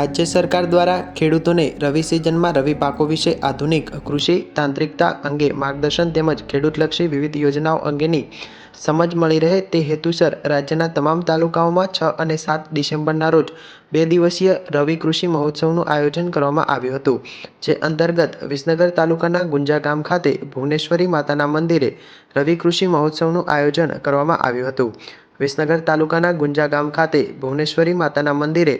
રાજ્ય સરકાર દ્વારા ખેડૂતોને રવિ સિઝનમાં રવિ પાકો વિશે આધુનિક કૃષિ, તાંત્રિકતા અંગે માર્ગદર્શન તેમજ ખેડૂતલક્ષી વિવિધ યોજનાઓ અંગેની સમજ મળી રહે તે હેતુસર રાજ્યના તમામ તાલુકાઓમાં છ અને સાત ડિસેમ્બરના રોજ બે દિવસીય રવિ કૃષિ મહોત્સવનું આયોજન કરવામાં આવ્યું હતું, જે અંતર્ગત વિસનગર તાલુકાના ગુંજા ગામ ખાતે ભુવનેશ્વરી માતાના મંદિરે રવિ કૃષિ મહોત્સવનું આયોજન કરવામાં આવ્યું હતું. વિસનગર તાલુકાના ગુંજા ગામ ખાતે ભુવનેશ્વરી માતાના મંદિરે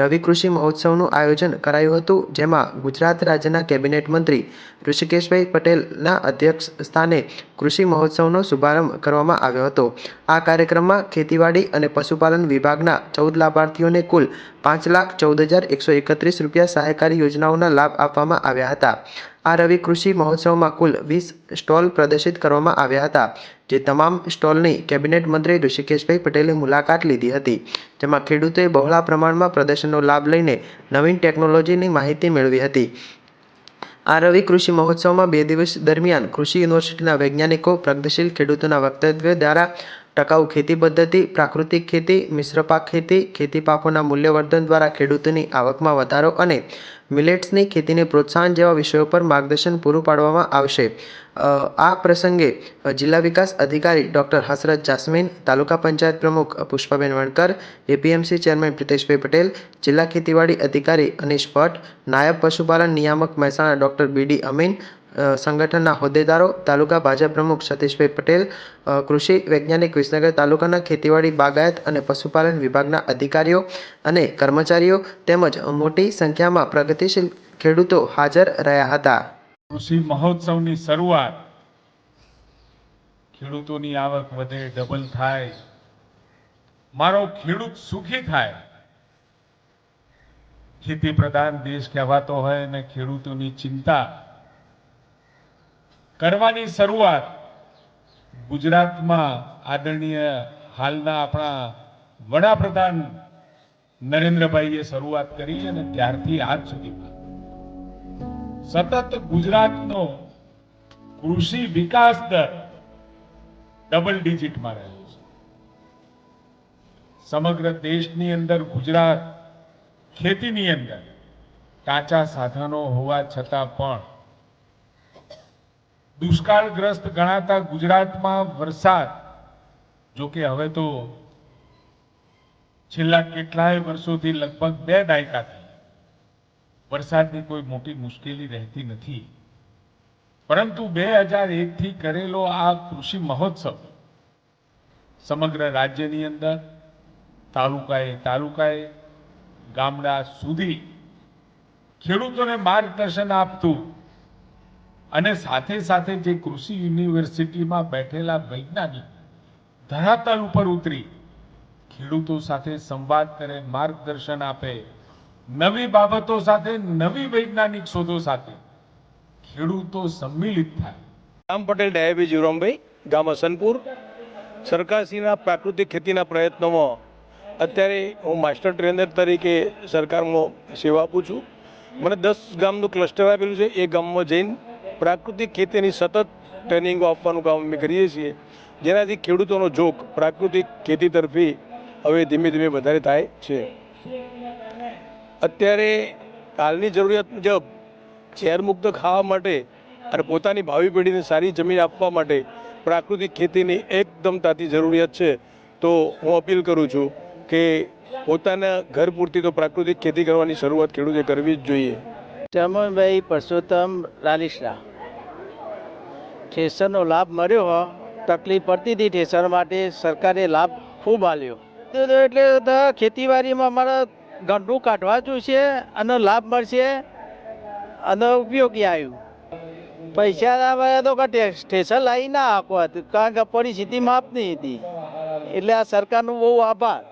રવિ કૃષિ મહોત્સવનું આયોજન કરાયું હતું, જેમાં ગુજરાત રાજ્યના કેબિનેટ મંત્રી ઋષિકેશભાઈ પટેલના અધ્યક્ષ સ્થાને કૃષિ મહોત્સવનો શુભારંભ કરવામાં આવ્યો હતો. આ કાર્યક્રમમાં ખેતીવાડી અને પશુપાલન વિભાગના ચૌદ લાભાર્થીઓને કુલ પાંચ લાખ ચૌદ હજાર એકસો એકત્રીસ રૂપિયા સહાયકારી યોજનાઓના લાભ આપવામાં આવ્યા હતા. આ રવિ કૃષિ મહોત્સવમાં કુલ વીસ સ્ટોલ પ્રદર્શિત કરવામાં આવ્યા હતા, જે તમામ સ્ટોલની કેબિનેટ મંત્રી ઋષિકેશભાઈ પટેલે મુલાકાત લીધી હતી. જેમાં ખેડૂતોએ બહોળા પ્રમાણમાં પ્રદર્શનનો લાભ લઈને નવીન ટેકનોલોજીની માહિતી મેળવી હતી. આ રવિ કૃષિ મહોત્સવમાં બે દિવસ દરમિયાન કૃષિ યુનિવર્સિટીના વૈજ્ઞાનિકો, પ્રગતિશીલ ખેડૂતોના વક્તવ્ય દ્વારા ટકાઉ ખેતી પદ્ધતિ, પ્રાકૃતિક ખેતી, મિશ્ર પાક ખેતી ખેતી પાકોના મૂલ્યવર્ધન દ્વારા ખેડૂતોની આવકમાં વધારો અને મિલેટ્સની ખેતીને પ્રોત્સાહન જેવા વિષયો પર માર્ગદર્શન પૂરું પાડવામાં આવશે. આ પ્રસંગે જિલ્લા વિકાસ અધિકારી ડૉક્ટર હસરત જાસ્મીન, તાલુકા પંચાયત પ્રમુખ પુષ્પાબેન વણકર, એપીએમસી ચેરમેન પ્રિતેશભાઈ પટેલ, જિલ્લા ખેતીવાડી અધિકારી અનિશ ભટ્ટ, નાયબ પશુપાલન નિયામક મહેસાણા ડૉક્ટર બીડી અમીન સંગઠનના હોદ્દેદારો, તાલુકા ભાજપ પ્રમુખ સતીશભાઈ પટેલ કૃષિ વૈજ્ઞાનિક વિસનગર તાલુકાના ખેતીવાડી બાગાયત અને પશુપાલન વિભાગના અધિકારીઓ અને કર્મચારીઓ તેમજ મોટી સંખ્યામાં પ્રગતિશીલ ખેડૂતો હાજર રહ્યા હતા. કૃષિ મહોત્સવની શરૂઆત ખેડૂતોની આવક વધે ડબલ થાય. મારો ખેડૂત સુખી થાય. ખેતી પ્રધાન દેશ કહેવાતો હોય અને ખેડૂતોની ચિંતા કરવાની શરૂઆત ગુજરાતમાં આદરણીય હાલના આપણા વડાપ્રધાન નરેન્દ્રભાઈએ શરૂઆત કરી અને ત્યારથી આજ સુધીમાં. સતત ગુજરાતનો કૃષિ વિકાસ દર ડબલ ડિજિટમાં રહ્યો છે. સમગ્ર દેશની અંદર ગુજરાત ખેતીની અંદર કાચા સાધનો હોવા છતાં પણ દુષ્કાળગ્રસ્ત ગણાતા ગુજરાતમાં વરસાદ, જો હવે તો છેલ્લા કેટલાય વર્ષોથી લગભગ બે દાયકાથી વરસાદની કોઈ મોટી મુશ્કેલી રહેતી નથી. પરંતુ બે હજાર એકથી કરેલો આ કૃષિ મહોત્સવ સમગ્ર રાજ્યની અંદર, તાલુકાએ તાલુકાએ, ગામડા સુધી ખેડૂતોને માર્ગદર્શન આપતું અને સાથે સાથે જે કૃષિ યુનિવર્સિટીમાં બેઠેલા વૈજ્ઞાનિક ધરાતલ ઉપર ઉતરી ખેડૂતો સાથે સંવાદ કરે, માર્ગદર્શન આપે, નવી બાબતો સાથે, નવી વૈજ્ઞાનિક શોધો સાથે ખેડૂતો સંમિલિત થાય. રામ પટેલ ડાયાબી જીવરામભાઈ ગામ હસનપુર સરકારશ્રીના પ્રાકૃતિક ખેતીના પ્રયત્નોમાં અત્યારે હું માસ્ટર ટ્રેનર તરીકે સરકારમાં સેવા આપું છું. મને દસ ગામનું ક્લસ્ટર આપેલું છે. એ ગામમાં જઈને પ્રાકૃતિક ખેતીની સતત ટ્રેનિંગો આપવાનું કામ અમે કરીએ છીએ. જેનાથી ખેડૂતોનો જોગ પ્રાકૃતિક ખેતી તરફી હવે ધીમે ધીમે વધારે થાય છે. અત્યારે હાલની જરૂરિયાત મુજબ ઝેરમુક્ત ખાવા માટે અને પોતાની ભાવિ પેઢીને સારી જમીન આપવા માટે પ્રાકૃતિક ખેતીની એકદમ તાતી જરૂરિયાત છે. તો હું અપીલ કરું છું કે પોતાના ઘર પૂરતી તો પ્રાકૃતિક ખેતી કરવાની શરૂઆત ખેડૂતે કરવી જ જોઈએ. ચમનભાઈ પરસોત્તમ રાલીસરા ઠેસરનો લાભ મળ્યો હો, તકલીફ પડતી હતી ઠેસર માટે, સરકારે લાભ ખૂબ તો એટલે ખેતીવાડીમાં અમારા ઘરનું કાઢવા જોઈશે અને લાભ મળશે અને ઉપયોગી આવ્યું. પૈસા આવ્યા તો ઠેસર લાવી ના આપવા કારણ કે પરિસ્થિતિ માપ નહીં હતી. એટલે આ સરકારનો બહુ આભાર.